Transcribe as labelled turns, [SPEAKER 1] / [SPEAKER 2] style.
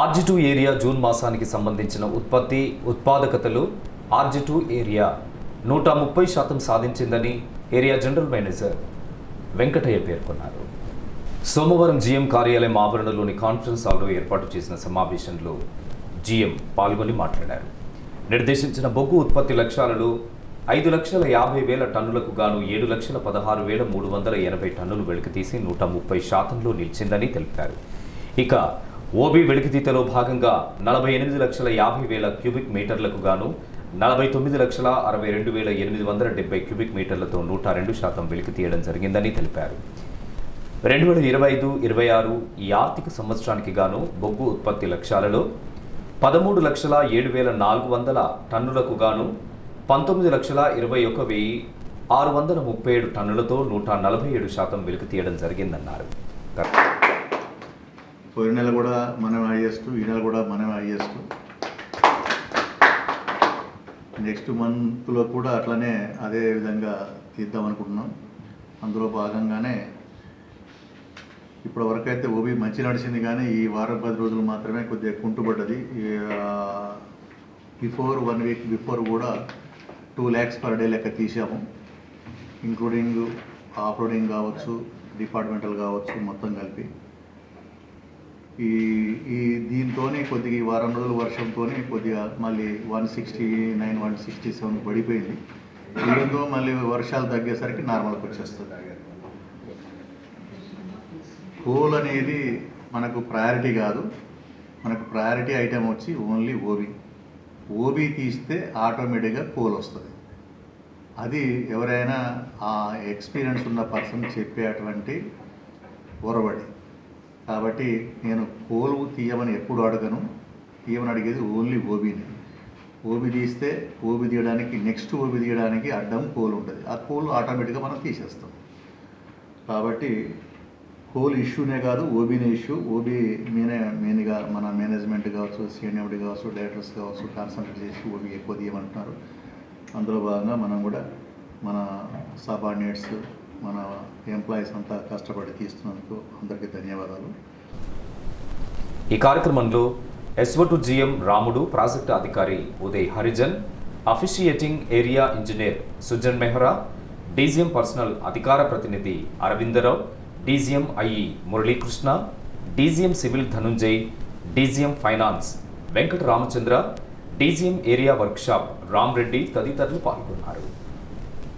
[SPEAKER 1] RG two area June మాసానికి సంబంధించిన ఉత్పత్తి ఉత్పాదకతలు ఆర్జి టూ ఏరియా నూట ముప్పై శాతం సాధించిందని ఏరియా జనరల్ మేనేజర్ వెంకటయ్య పేర్కొన్నారు. సోమవారం జీఎం కార్యాలయం ఆవరణలోని కాన్ఫరెన్స్ హాల్లో ఏర్పాటు చేసిన సమావేశంలో జీఎం పాల్గొని మాట్లాడారు. నిర్దేశించిన బొగ్గు ఉత్పత్తి లక్ష్యాలలో ఐదు లక్షల యాభై వేల టన్నులకు గాను ఏడు లక్షల పదహారు వేల మూడు వందల ఎనభై టన్నులు వెలికితీసి నూట ముప్పై శాతంలో నిలిచిందని తెలిపారు. ఇక ఓబీ వెలికితీతలో భాగంగా నలభై ఎనిమిది లక్షల యాభై వేల క్యూబిక్ మీటర్లకు గాను నలభై తొమ్మిది లక్షల అరవై రెండు వేల ఎనిమిది వందల డెబ్బై క్యూబిక్ మీటర్లతో నూట రెండు శాతం వెలికి తీయడం జరిగిందని తెలిపారు. రెండు వేల ఇరవై ఐదు ఇరవై ఆరు ఈ ఆర్థిక సంవత్సరానికి గాను బొగ్గు ఉత్పత్తి లక్ష్యాలలో పదమూడు లక్షల ఏడు వేల నాలుగు వందల టన్నులకు గాను పంతొమ్మిది లక్షల ఇరవై ఒక వెయ్యి ఆరు వందల ముప్పై ఏడు టన్నులతో నూట నలభై ఏడు శాతం వెలికి తీయడం జరిగిందన్నారు.
[SPEAKER 2] పోయిన నెల కూడా మనం హైయెస్ట్ ఈ నెల కూడా మనం హైయెస్ట్ నెక్స్ట్ మంత్లో కూడా అట్లనే అదే విధంగా తీద్దాం అనుకుంటున్నాం. అందులో భాగంగానే ఇప్పటి వరకు అయితే ఓబీ మంచి నడిచింది కానీ ఈ వారం పది రోజులు మాత్రమే కొద్దిగా కుంటుపడ్డది బిఫోర్ వన్ వీక్ బిఫోర్ కూడా టూ ల్యాక్స్ పర్ డే లెక్క తీసాము ఇంక్లూడింగ్ ఆఫ్ రోడింగ్ కావచ్చు డిపార్ట్మెంటల్ కావచ్చు మొత్తం కలిపి. ఈ ఈ దీంతోనే కొద్దిగా ఈ వారం రోజుల వర్షంతోనే కొద్దిగా మళ్ళీ one sixty nine one sixty seven పడిపోయింది. దీంతో మళ్ళీ వర్షాలు తగ్గేసరికి నార్మల్కి వచ్చేస్తుంది. కోల్ అనేది మనకు ప్రయారిటీ కాదు. మనకు ప్రయారిటీ ఐటెం వచ్చి ఓన్లీ ఓబీ. ఓబీ తీస్తే ఆటోమేటిక్గా కోల్ వస్తుంది. అది ఎవరైనా ఆ ఎక్స్పీరియన్స్ ఉన్న పర్సన్ చెప్పేటువంటి ఒరబడి కాబట్టి నేను కోలు తీయమని ఎప్పుడు అడగను. తీయమని అడిగేది ఓన్లీ ఓబీని. ఓబీ తీస్తే ఓబీ తీయడానికి నెక్స్ట్ ఓబీ తీయడానికి అడ్డం కోలు ఉంటుంది. ఆ కోలు ఆటోమేటిక్గా మనం తీసేస్తాం. కాబట్టి కోల్ ఇష్యూనే కాదు ఓబీనే ఇష్యూ. ఓబీ మీనే మెయిన్గా మన మేనేజ్మెంట్ కావచ్చు సీనియర్టీ కావచ్చు డైరెక్టర్స్ కావచ్చు కాన్సన్ట్రేట్ చేసి ఓబీ ఎక్కువ తీయమంటున్నారు. అందులో భాగంగా మనం కూడా మన సబార్డినేట్స్ మన ఎంప్లాయీస్ అంతా కష్టపడి తీస్తున్నందుకు అందరికీ ధన్యవాదాలు.
[SPEAKER 1] ఈ కార్యక్రమంలో ఎస్వటు జిఎం రాముడు ప్రాజెక్టు అధికారి Uday Harijan officiating area engineer Sujan Mehra DGM personnel అధికార ప్రతినిధి Aravinda Rao DGM IE Muralikrishna DGM civil Dhanunjay DGM finance Venkata Ramachandra DGM area workshop Ram Reddy తదితరులు పాల్గొన్నారు.